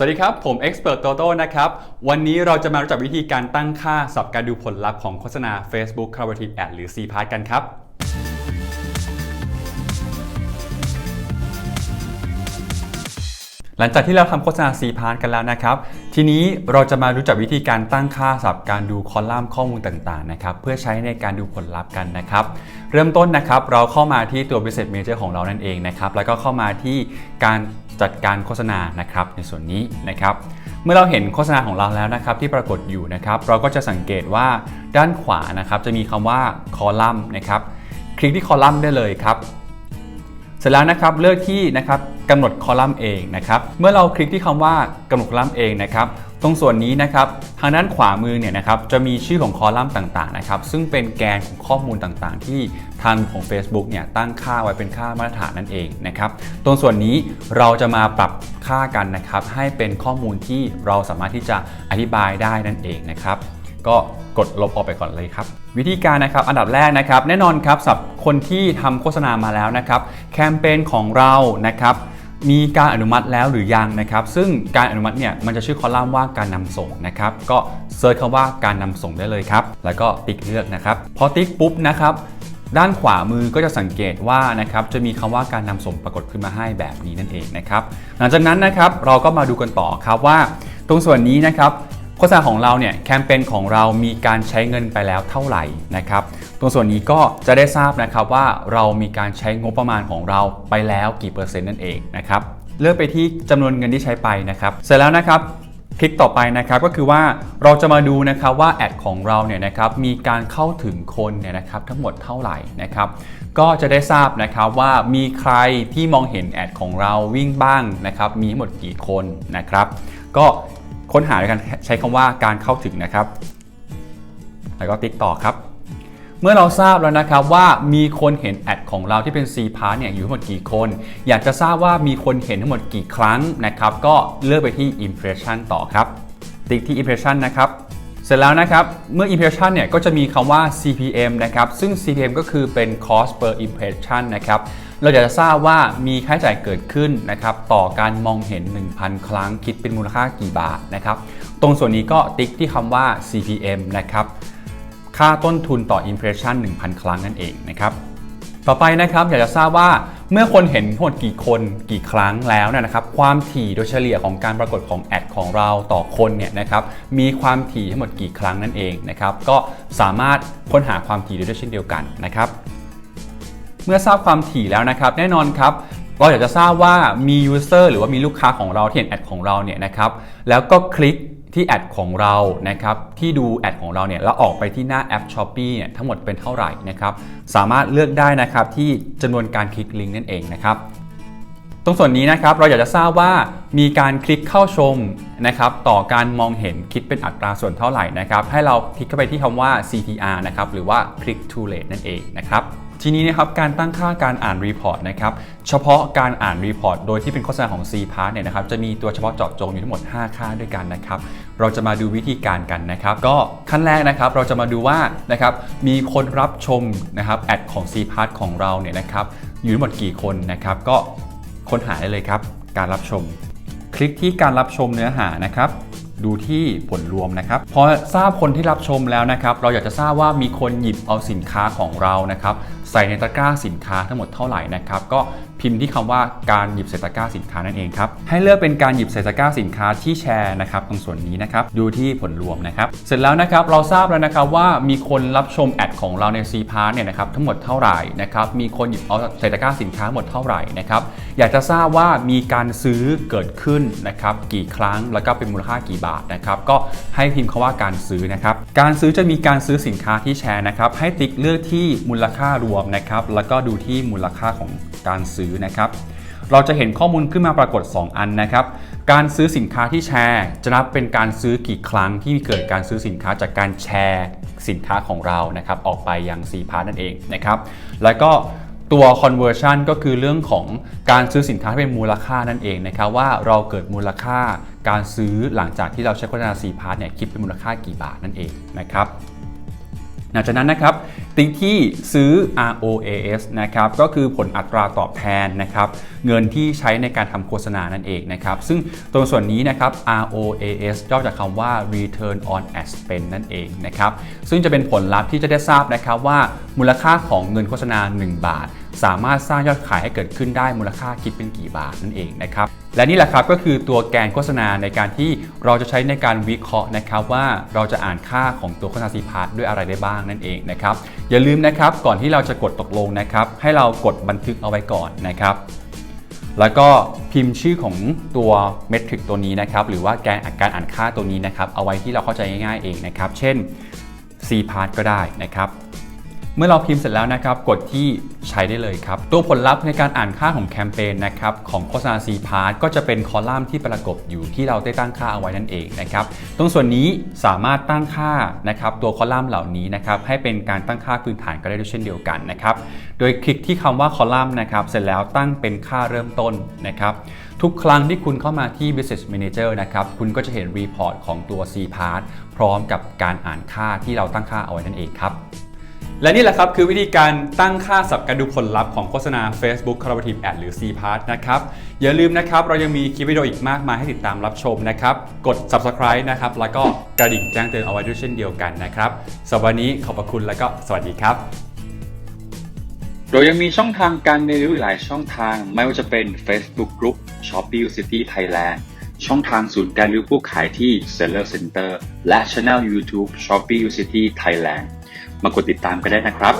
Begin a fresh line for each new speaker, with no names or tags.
สวัสดีครับ ผม Expert Toto นะครับ วันนี้เราจะมารู้จักวิธีการตั้งค่าสับการดูผลลัพธ์ของโฆษณา Facebook Collaborative Ad หรือ CPAD กันครับ หลังจากที่เราทำโฆษณา c p a r t กันแล้วนะครับ ทีนี้เราจะมารู้จักวิธีการตั้งค่าสับการดูคอลัมน์ข้อมูลต่างๆนะครับ เพื่อใช้ในการดูผลลัพธ์กันนะครับ เริ่มต้นนะครับเราเข้ามาที่ตัว Business Manager ของเรานั่นเองนะครับ แล้วก็เข้ามาที่การ จัดการโฆษณานะครับในส่วนนี้นะครับ เมื่อเราเห็นโฆษณาของเราแล้วนะครับที่ปรากฏอยู่นะครับ เราก็จะสังเกตว่าด้านขวานะครับจะมีคำว่าคอลัมน์นะครับคลิกที่คอลัมน์ได้เลยครับเสร็จแล้วนะครับเลือกที่นะครับกำหนดคอลัมน์เองนะครับ เมื่อเราคลิกที่คำว่ากำหนดคอลัมน์เองนะครับ ตรงส่วนนี้นะครับทางด้านขวามือเนี่ยนะครับจะมีชื่อของคอลัมน์ต่างๆนะครับซึ่งเป็นแกนของข้อมูลต่างๆ ที่ทางของ Facebook เนี่ยตั้งค่าไว้เป็นค่ามาตรฐานนั่นเองนะครับตรงส่วนนี้เราจะมาปรับค่ากันนะครับให้เป็นข้อมูลที่เราสามารถที่จะอธิบายได้นั่นเองนะครับก็กดลบออกไปก่อนเลยครับ วิธีการนะครับอันดับแรกนะครับ แน่นอนครับสำหรับคนที่ทำโฆษณามาแล้วนะครับแคมเปญของเรานะครับ มีการอนุมัติแล้วหรือยังนะครับ ซึ่งการอนุมัติเนี่ยมันจะชื่อคอลัมน์ว่าการนำส่งนะครับ ก็เซิร์ชคำว่าการนำส่งได้เลยครับ แล้วก็ติ๊กเลือกนะครับ พอติ๊กปุ๊บนะครับ ด้านขวามือก็จะสังเกตว่านะครับจะมีคำว่าการนำส่งปรากฏขึ้นมาให้แบบนี้นั่นเองนะครับ หลังจากนั้นนะครับเราก็มาดูกันต่อครับว่า ตรงส่วนนี้นะครับ โฆษณาของเราเนี่ยแคมเปญของเรามีการใช้เงินไปแล้วเท่าไหร่นะครับตรงส่วนนี้ก็จะได้ทราบนะครับว่าเรามีการใช้งบประมาณของเราไปแล้วกี่เปอร์เซ็นต์นั่นเองนะครับเลือกไปที่จำนวนเงินที่ใช้ไปนะครับ เสร็จแล้วนะครับคลิกต่อไปนะครับก็คือว่าเราจะมาดูนะครับว่าแอดของเราเนี่ยนะครับมีการเข้าถึงคนเนี่ยนะครับทั้งหมดเท่าไหร่นะครับก็จะได้ทราบนะครับว่ามีใครที่มองเห็นแอดของเราวิ่งบ้างนะครับมีทั้งหมดกี่คนนะครับก็ ค้นหาด้วยกันใช้คำว่าการเข้าถึงนะครับ แล้วก็ติ๊กต่อครับ เมื่อเราทราบแล้วนะครับว่ามีคนเห็นแอดของเราที่เป็น C part เนี่ยอยู่ทั้งหมดกี่คน อยากจะทราบว่ามีคนเห็นทั้งหมดกี่ครั้งนะครับ ก็เลือกไปที่ impression ต่อครับ ติ๊กที่ impression นะครับเสร็จแล้วนะครับ เมื่อ impression เนี่ยก็จะมีคำว่า CPM นะครับ ซึ่ง CPM ก็คือเป็น cost per impression นะครับ เราอยากจะทราบว่ามีค่าใช้จ่ายเกิดขึ้นนะครับต่อการมองเห็น 1,000 ครั้งคิดเป็นมูลค่ากี่บาทนะครับตรงส่วนนี้ก็ติ๊กที่คำว่า CPM นะครับค่าต้นทุนต่อ Impression 1,000 ครั้งนั่นเองนะครับต่อไปนะครับอยากจะทราบว่าเมื่อคนเห็นทั้งหมดกี่คนกี่ครั้งแล้วนยนะครับความถี่โดยเฉลี่ยของการปรากฏของแอดของเราต่อคนเนี่ยนะครับมีความถี่ทั้งหมดกี่ครั้งนั่นเองนะครับก็สามารถค้นหาความถี่ได้ด้วยเช่นเดียวกันนะครับ เมื่อทราบความถี่แล้วนะครับ แน่นอนครับเราอยากจะทราบว่ามี user หรือว่ามีลูกค้าของเราที่เห็นแอดของเราเนี่ยนะครับแล้วก็คลิกที่แอดของเรานะครับที่ดูแอดของเราเนี่ยแล้วออกไปที่หน้าแอป s h o p e e เนี่ยทั้งหมดเป็นเท่าไหร่นะครับสามารถเลือกได้นะครับที่จำนวนการคลิกลิงก์นั่นเองนะครับตรงส่วนนี้นะครับเราอยากจะทราบว่ามีการคลิกเข้าชมนะครับต่อการมองเห็นคิดเป็นอัตราส่วนเท่าไหร่นะครับให้เราคลิกเข้าไปที่คำว่า CTR นะครับหรือว่า click to rate นั่นเองนะครับ ทีนี้นะครับการตั้งค่าการอ่านรีพอร์ตนะครับเฉพาะการอ่านรีพอร์ตโดยที่เป็นโฆษณาของ C Part เนี่ยนะครับจะมีตัวเฉพาะเจาะจงอยู่ทั้งหมด 5 ค่าด้วยกันนะครับเราจะมาดูวิธีการกันนะครับ ก็ขั้นแรกนะครับเราจะมาดูว่านะครับมีคนรับชมนะครับแอดของ C Part ของเราเนี่ยนะครับอยู่ทั้งหมดกี่คนนะครับ ก็ค้นหาได้เลยครับ การรับชม คลิกที่การรับชมเนื้อหานะครับ ดูที่ผลรวมนะครับพอทราบคนที่รับชมแล้วนะครับ เราอยากจะทราบว่ามีคนหยิบเอาสินค้าของเรานะครับ ใส่ในตะกร้าสินค้าทั้งหมดเท่าไหร่นะครับ ก็พิมพ์ที่คำว่าการหยิบใส่ตะกร้าสินค้านั่นเองครับให้เลือกเป็นการหยิบใส่ตะกร้าสินค้าที่แชร์นะครับตรงส่วนนี้นะครับดูที่ผลรวมนะครับ เสร็จแล้วนะครับเราทราบแล้วนะครับว่ามีคนรับชมแอดของเราใน C p a r t เนี่ยนะครับทั้งหมดเท่าไหร่นะครับมีคนหยิบเอาใส่ตะกร้าสินค้าหมดเท่าไหร่นะครับอยากจะทราบว่ามีการซื้อเกิดขึ้นนะครับกี่ครั้งแล้วก็เป็นมูลค่ากี่บาทนะครับก็ให้พิมพ์คาว่าการซื้อนะครับการซื้อจะมีการซื้อสินค้าที่แชร์นะครับให้ติ๊กเลือกที่มูลค่ารวมนะครับแล้วก็ดูที่มูลค่าของการซื้อนะครับเราจะเห็นข้อมูลขึ้นมาปรากฏ 2 อันนะครับ การซื้อสินค้าที่แชร์ จะนับเป็นการซื้อกี่ครั้งที่เกิดการซื้อสินค้าจากการแชร์สินค้าของเรานะครับออกไปยัง C p a r t นั่นเองนะครับ แล้วก็ ตัว conversion ก็คือเรื่องของการซื้อสินค้าที่เป็นมูลค่านั่นเองนะครับว่าเราเกิดมูลค่าการซื้อหลังจากที่เราใช้โฆษณา C p a r t เนี่ยคิดเป็นมูลค่ากี่บาทนั่นเองนะครับ หลังจากนั้นนะครับติ๊กที่ซื้อ ROAS นะครับก็คือผลอัตราตอบแทนนะครับเงินที่ใช้ในการทำโฆษณานั่นเองนะครับซึ่งตรงส่วนนี้นะครับ ROAS ย่อจากคำว่า Return on Ad Spend นั่นเองนะครับซึ่งจะเป็นผลลัพธ์ที่จะได้ทราบนะครับว่ามูลค่าของเงินโฆษณา 1 บาท สามารถสร้างยอดขายให้เกิดขึ้นได้มูลค่าคิดเป็นกี่บาทนั่นเองนะครับและนี่แหละครับก็คือตัวแกนโฆษณาในการที่เราจะใช้ในการวิเคราะห์นะครับว่าเราจะอ่านค่าของตัวโฆษณาซีพาร์ทด้วยอะไรได้บ้างนั่นเองนะครับอย่าลืมนะครับก่อนที่เราจะกดตกลงนะครับให้เรากดบันทึกเอาไว้ก่อนนะครับแล้วก็พิมพ์ชื่อของตัวเมทริกตัวนี้นะครับหรือว่าแกนการอ่านค่าตัวนี้นะครับเอาไว้ที่เราเข้าใจง่ายๆเองนะครับเช่น C part ก็ได้นะครับ เมื่อเราพิมพ์เสร็จแล้วนะครับ กดที่ใช้ได้เลยครับ ตัวผลลัพธ์ในการอ่านค่าของแคมเปญนะครับของโฆษณา C part ก็จะเป็นคอลัมน์ที่ปรากฏอยู่ที่เราได้ตั้งค่าเอาไว้นั่นเองนะครับ ตรงส่วนนี้สามารถตั้งค่านะครับตัวคอลัมน์เหล่านี้นะครับให้เป็นการตั้งค่าพื้นฐานก็ได้ด้วยเช่นเดียวกันนะครับ โดยคลิกที่คำว่าคอลัมน์นะครับเสร็จแล้วตั้งเป็นค่าเริ่มต้นนะครับทุกครั้งที่คุณเข้ามาที่ Business Manager นะครับ คุณก็จะเห็นรีพอร์ตของตัว C part พร้อมกับการอ่านค่าที่เราตั้งค่าเอาไว้นั่นเองครับ และนี่แหละครับคือวิธีการตั้งค่าสับการดูผลลัพธ์ของโฆษณา Facebook Collaborative Ad หรือ C part นะครับ อย่าลืมนะครับ เรายังมีคลิปวิดีโออีกมากมายให้ติดตามรับชมนะครับ กด subscribe นะครับ แล้วก็กระดิ่งแจ้งเตือนเอาไว้ด้วยเช่นเดียวกันนะครับสำหรับวันนี้ขอบพระคุณและก็สวัสดีครับ
เรายังมีช่องทางการเรียนรู้หลายช่องทาง ไม่ว่าจะเป็น Facebook Group Shopee City Thailand ช่องทางศูนย์การเรียนรู้ผู้ขายที่ Seller Center และ Channel YouTube Shopee City Thailand มากดติดตามกันได้นะครับ